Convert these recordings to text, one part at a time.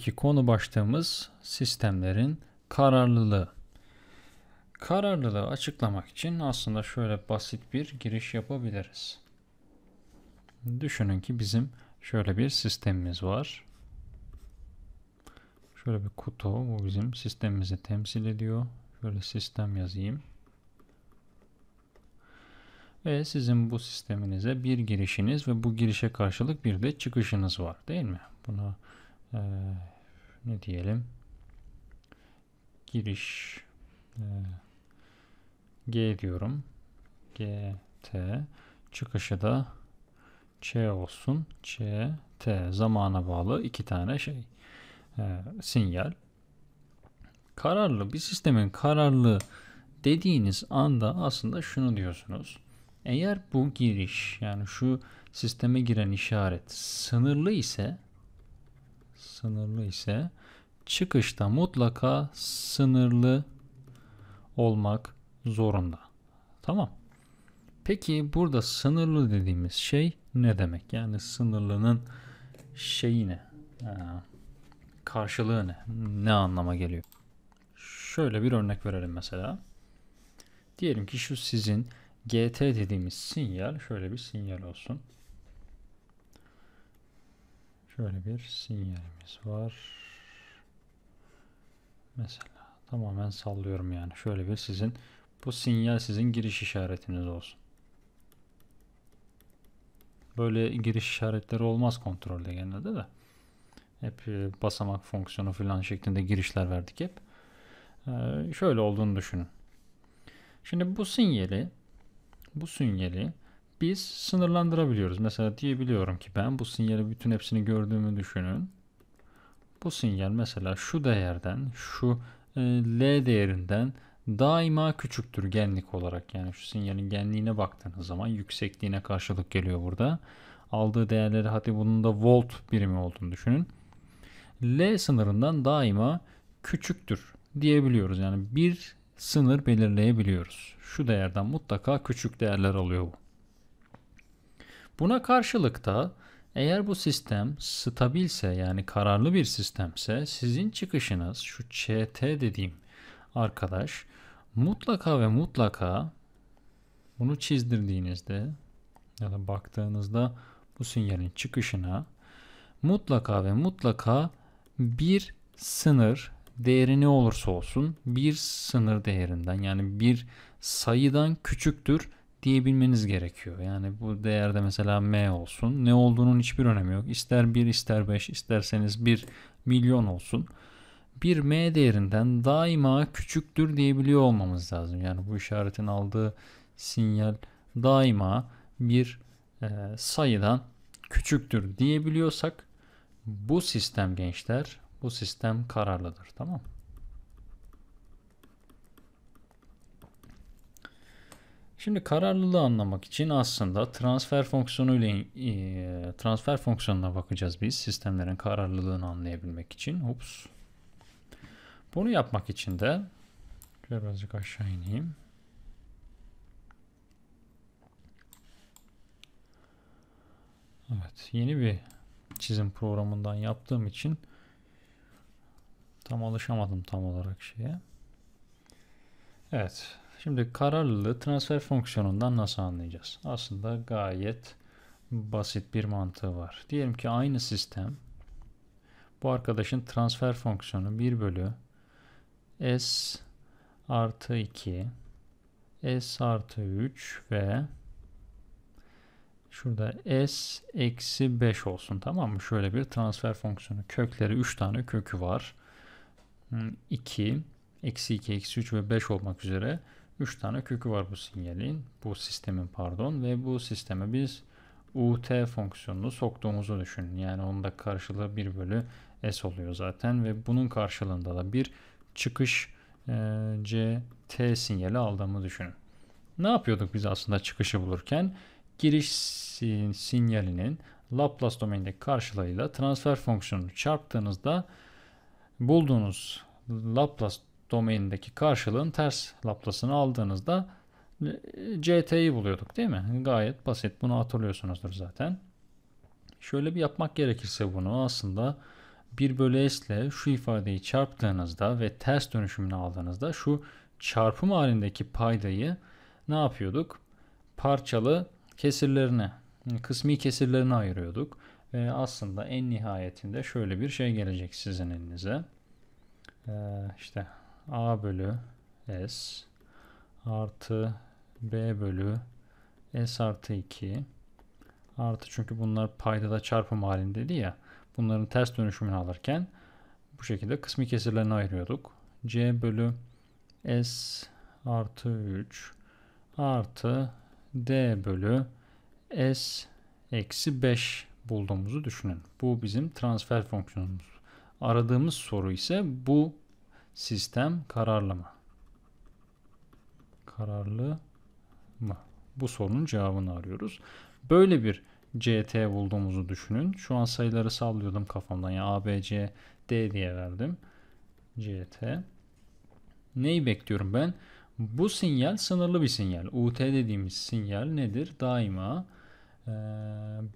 haftaki konu başlığımız sistemlerin kararlılığı. Kararlılığı açıklamak için aslında şöyle basit bir giriş yapabiliriz. Düşünün ki bizim şöyle bir sistemimiz var. Şöyle bir kutu bu bizim sistemimizi temsil ediyor. Şöyle sistem yazayım. Ve sizin bu sisteminize bir girişiniz ve bu girişe karşılık bir de çıkışınız var değil mi? Buna e, ne diyelim? Giriş e, G diyorum. G, T. Çıkışı da Ç olsun. Ç, T. Zamana bağlı iki tane şey. E, sinyal. Kararlı bir sistemin kararlı dediğiniz anda aslında şunu diyorsunuz. Eğer bu giriş yani şu sisteme giren işaret sınırlı ise sınırlı ise çıkışta mutlaka sınırlı olmak zorunda. Tamam. Peki burada sınırlı dediğimiz şey ne demek? Yani sınırlının şeyi ne? Ha, karşılığı ne? Ne anlama geliyor? Şöyle bir örnek verelim mesela. Diyelim ki şu sizin GT dediğimiz sinyal şöyle bir sinyal olsun. Şöyle bir sinyalimiz var. Mesela tamamen sallıyorum yani. Şöyle bir sizin bu sinyal sizin giriş işaretiniz olsun. Böyle giriş işaretleri olmaz kontrolde genelde de. Hep e, basamak fonksiyonu falan şeklinde girişler verdik hep. Ee, şöyle olduğunu düşünün. Şimdi bu sinyali bu sinyali biz sınırlandırabiliyoruz. Mesela diyebiliyorum ki ben bu sinyali bütün hepsini gördüğümü düşünün. Bu sinyal mesela şu değerden, şu e, L değerinden daima küçüktür genlik olarak. Yani şu sinyalin genliğine baktığınız zaman yüksekliğine karşılık geliyor burada. Aldığı değerleri hadi bunun da volt birimi olduğunu düşünün. L sınırından daima küçüktür diyebiliyoruz. Yani bir sınır belirleyebiliyoruz. Şu değerden mutlaka küçük değerler alıyor bu. Buna karşılık da eğer bu sistem stabilse yani kararlı bir sistemse sizin çıkışınız şu ÇT dediğim arkadaş mutlaka ve mutlaka bunu çizdirdiğinizde ya da baktığınızda bu sinyalin çıkışına mutlaka ve mutlaka bir sınır değeri ne olursa olsun bir sınır değerinden yani bir sayıdan küçüktür diyebilmeniz gerekiyor. Yani bu değerde mesela m olsun. Ne olduğunun hiçbir önemi yok. İster 1 ister 5 isterseniz 1 milyon olsun. Bir m değerinden daima küçüktür diyebiliyor olmamız lazım. Yani bu işaretin aldığı sinyal daima bir e, sayıdan küçüktür diyebiliyorsak bu sistem gençler bu sistem kararlıdır. Tamam Şimdi kararlılığı anlamak için aslında transfer fonksiyonu ile transfer fonksiyonuna bakacağız biz sistemlerin kararlılığını anlayabilmek için. Ups. Bunu yapmak için de birazcık aşağı ineyim. Evet, yeni bir çizim programından yaptığım için tam alışamadım tam olarak şeye. Evet, Şimdi kararlılığı transfer fonksiyonundan nasıl anlayacağız? Aslında gayet basit bir mantığı var. Diyelim ki aynı sistem bu arkadaşın transfer fonksiyonu 1 bölü s artı 2 s artı 3 ve şurada s eksi 5 olsun tamam mı? Şöyle bir transfer fonksiyonu. Kökleri 3 tane kökü var. 2, eksi 2, eksi 3 ve 5 olmak üzere 3 tane kökü var bu sinyalin, bu sistemin pardon ve bu sisteme biz ut fonksiyonunu soktuğumuzu düşünün. Yani onun da karşılığı 1 bölü s oluyor zaten ve bunun karşılığında da bir çıkış e, c t sinyali aldığımı düşünün. Ne yapıyorduk biz aslında çıkışı bulurken? Giriş sinyalinin Laplace domaindeki karşılığıyla transfer fonksiyonunu çarptığınızda bulduğunuz Laplace domainindeki karşılığın ters Laplace'ını aldığınızda e, CT'yi buluyorduk değil mi? Gayet basit. Bunu hatırlıyorsunuzdur zaten. Şöyle bir yapmak gerekirse bunu aslında 1 bölü s ile şu ifadeyi çarptığınızda ve ters dönüşümünü aldığınızda şu çarpım halindeki paydayı ne yapıyorduk? Parçalı kesirlerine, kısmi kesirlerine ayırıyorduk. Ve aslında en nihayetinde şöyle bir şey gelecek sizin elinize. Ee, işte a bölü s artı b bölü s artı 2 artı çünkü bunlar paydada çarpım halindeydi ya bunların ters dönüşümünü alırken bu şekilde kısmi kesirlerine ayırıyorduk. c bölü s artı 3 artı d bölü s eksi 5 bulduğumuzu düşünün. Bu bizim transfer fonksiyonumuz. Aradığımız soru ise bu sistem kararlı mı? Kararlı mı? Bu sorunun cevabını arıyoruz. Böyle bir CT bulduğumuzu düşünün. Şu an sayıları sallıyordum kafamdan. Yani A, B, C, D diye verdim. CT. Neyi bekliyorum ben? Bu sinyal sınırlı bir sinyal. UT dediğimiz sinyal nedir? Daima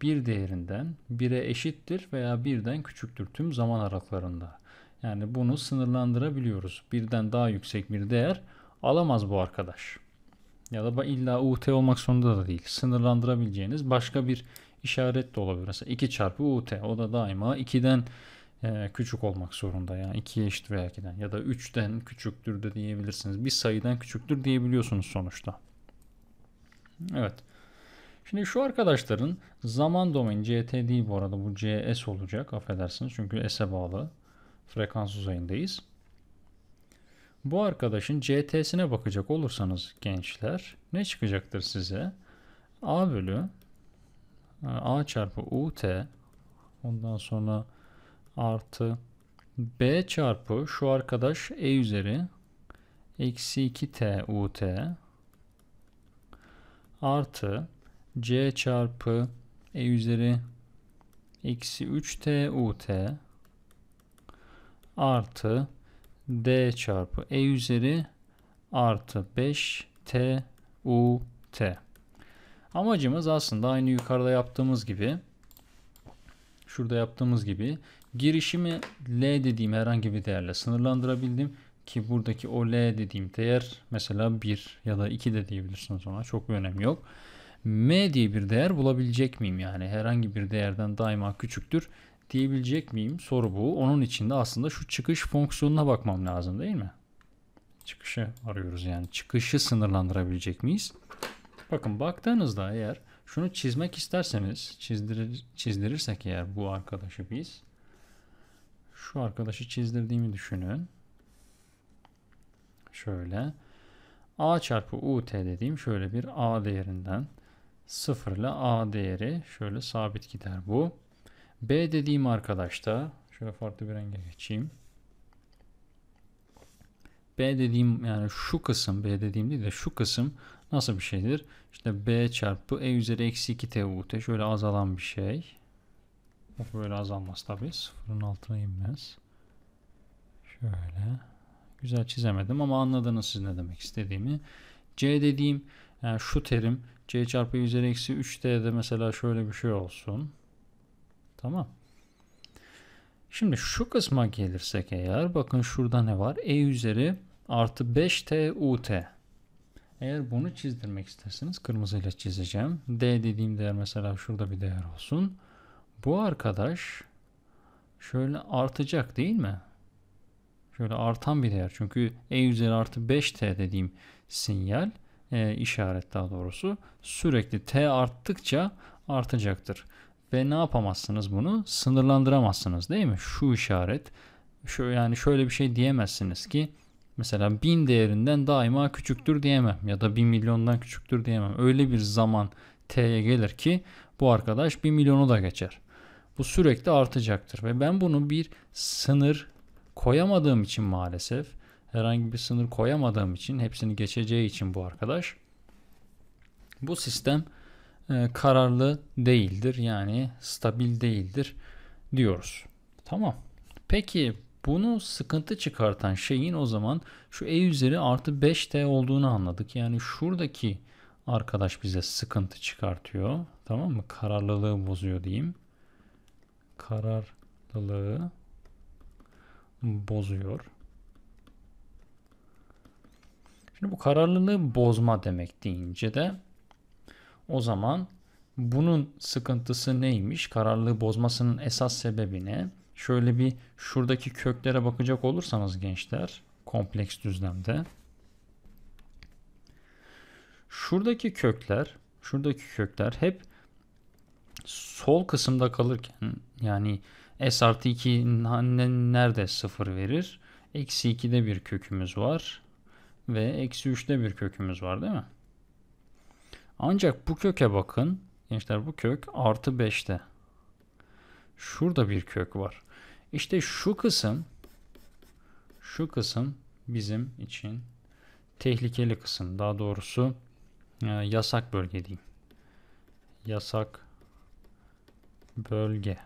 bir değerinden 1'e eşittir veya birden küçüktür tüm zaman aralıklarında. Yani bunu sınırlandırabiliyoruz. Birden daha yüksek bir değer alamaz bu arkadaş. Ya da illa UT olmak zorunda da değil. Sınırlandırabileceğiniz başka bir işaret de olabilir. Mesela 2 çarpı UT o da daima 2'den e, küçük olmak zorunda. Yani 2'ye eşit veya 2'den ya da 3'ten küçüktür de diyebilirsiniz. Bir sayıdan küçüktür diyebiliyorsunuz sonuçta. Evet. Şimdi şu arkadaşların zaman domaini CT değil bu arada bu CS olacak affedersiniz çünkü S'e bağlı frekans uzayındayız. Bu arkadaşın CT'sine bakacak olursanız gençler ne çıkacaktır size? A bölü A çarpı UT ondan sonra artı B çarpı şu arkadaş E üzeri eksi 2T UT artı C çarpı E üzeri eksi 3T UT artı D çarpı E üzeri artı 5 T U T. Amacımız aslında aynı yukarıda yaptığımız gibi şurada yaptığımız gibi girişimi L dediğim herhangi bir değerle sınırlandırabildim ki buradaki o L dediğim değer mesela 1 ya da 2 de diyebilirsiniz ona çok bir önemi yok. M diye bir değer bulabilecek miyim yani herhangi bir değerden daima küçüktür diyebilecek miyim? Soru bu. Onun için de aslında şu çıkış fonksiyonuna bakmam lazım değil mi? Çıkışı arıyoruz yani. Çıkışı sınırlandırabilecek miyiz? Bakın baktığınızda eğer şunu çizmek isterseniz çizdirir, çizdirirsek eğer bu arkadaşı biz şu arkadaşı çizdirdiğimi düşünün. Şöyle a çarpı ut dediğim şöyle bir a değerinden 0 ile a değeri şöyle sabit gider bu. B dediğim arkadaşta şöyle farklı bir renge geçeyim. B dediğim yani şu kısım B dediğim değil de şu kısım nasıl bir şeydir? İşte B çarpı E üzeri eksi 2 T UT şöyle azalan bir şey. Böyle azalmaz tabi. Sıfırın altına inmez. Şöyle. Güzel çizemedim ama anladınız siz ne demek istediğimi. C dediğim yani şu terim C çarpı E üzeri eksi 3T'de mesela şöyle bir şey olsun. Tamam. Şimdi şu kısma gelirsek eğer bakın şurada ne var? E üzeri artı 5T UT. Eğer bunu çizdirmek isterseniz kırmızıyla çizeceğim. D dediğim değer mesela şurada bir değer olsun. Bu arkadaş şöyle artacak değil mi? Şöyle artan bir değer. Çünkü E üzeri artı 5T dediğim sinyal e, işaret daha doğrusu sürekli T arttıkça artacaktır. Ve ne yapamazsınız bunu? Sınırlandıramazsınız değil mi? Şu işaret. Şu, yani şöyle bir şey diyemezsiniz ki mesela bin değerinden daima küçüktür diyemem ya da bin milyondan küçüktür diyemem. Öyle bir zaman t'ye gelir ki bu arkadaş bir milyonu da geçer. Bu sürekli artacaktır ve ben bunu bir sınır koyamadığım için maalesef herhangi bir sınır koyamadığım için hepsini geçeceği için bu arkadaş bu sistem e, kararlı değildir. Yani stabil değildir diyoruz. Tamam. Peki bunu sıkıntı çıkartan şeyin o zaman şu E üzeri artı 5T olduğunu anladık. Yani şuradaki arkadaş bize sıkıntı çıkartıyor. Tamam mı? Kararlılığı bozuyor diyeyim. Kararlılığı bozuyor. Şimdi bu kararlılığı bozma demek deyince de o zaman bunun sıkıntısı neymiş? Kararlılığı bozmasının esas sebebi ne? Şöyle bir şuradaki köklere bakacak olursanız gençler kompleks düzlemde şuradaki kökler şuradaki kökler hep sol kısımda kalırken yani s artı 2 nerede sıfır verir? Eksi 2'de bir kökümüz var ve eksi 3'te bir kökümüz var değil mi? Ancak bu köke bakın. Gençler bu kök artı 5'te. Şurada bir kök var. İşte şu kısım şu kısım bizim için tehlikeli kısım. Daha doğrusu e, yasak bölge diyeyim. Yasak bölge.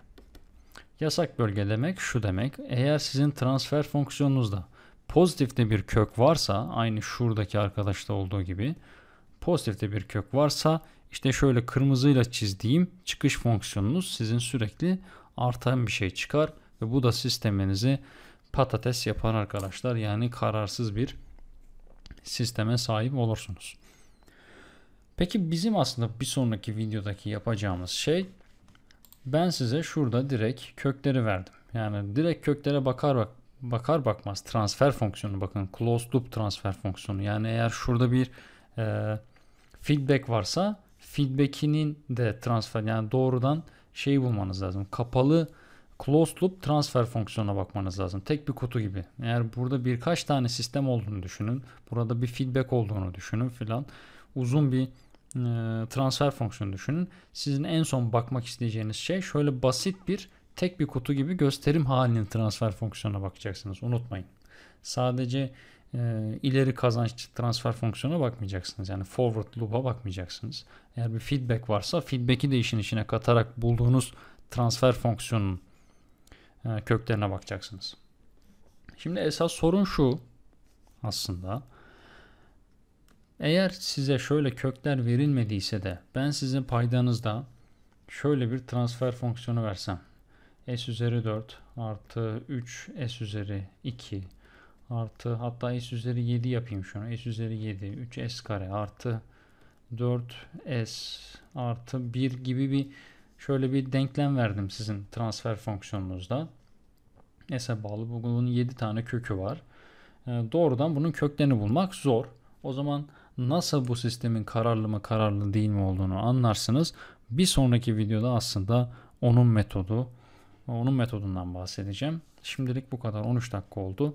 Yasak bölge demek şu demek. Eğer sizin transfer fonksiyonunuzda pozitifte bir kök varsa aynı şuradaki arkadaşta olduğu gibi pozitifte bir kök varsa işte şöyle kırmızıyla çizdiğim çıkış fonksiyonunuz sizin sürekli artan bir şey çıkar ve bu da sisteminizi patates yapar arkadaşlar. Yani kararsız bir sisteme sahip olursunuz. Peki bizim aslında bir sonraki videodaki yapacağımız şey ben size şurada direkt kökleri verdim. Yani direkt köklere bakar bak bakar bakmaz transfer fonksiyonu bakın closed loop transfer fonksiyonu. Yani eğer şurada bir e, feedback varsa feedback'inin de transfer yani doğrudan şeyi bulmanız lazım. Kapalı closed loop transfer fonksiyonuna bakmanız lazım. Tek bir kutu gibi. Eğer burada birkaç tane sistem olduğunu düşünün. Burada bir feedback olduğunu düşünün filan. Uzun bir e, transfer fonksiyonu düşünün. Sizin en son bakmak isteyeceğiniz şey şöyle basit bir tek bir kutu gibi gösterim halinin transfer fonksiyonuna bakacaksınız. Unutmayın. Sadece e, ileri kazanç transfer fonksiyonuna bakmayacaksınız. Yani forward loop'a bakmayacaksınız. Eğer bir feedback varsa feedback'i de işin içine katarak bulduğunuz transfer fonksiyonunun e, köklerine bakacaksınız. Şimdi esas sorun şu aslında. Eğer size şöyle kökler verilmediyse de ben sizin paydanızda şöyle bir transfer fonksiyonu versem s üzeri 4 artı 3 s üzeri 2 artı hatta s üzeri 7 yapayım şunu s üzeri 7 3 s kare artı 4 s artı 1 gibi bir şöyle bir denklem verdim sizin transfer fonksiyonunuzda. S'e bağlı bunun 7 tane kökü var. E, doğrudan bunun köklerini bulmak zor. O zaman nasıl bu sistemin kararlı mı kararlı değil mi olduğunu anlarsınız. Bir sonraki videoda aslında onun metodu, onun metodundan bahsedeceğim. Şimdilik bu kadar 13 dakika oldu.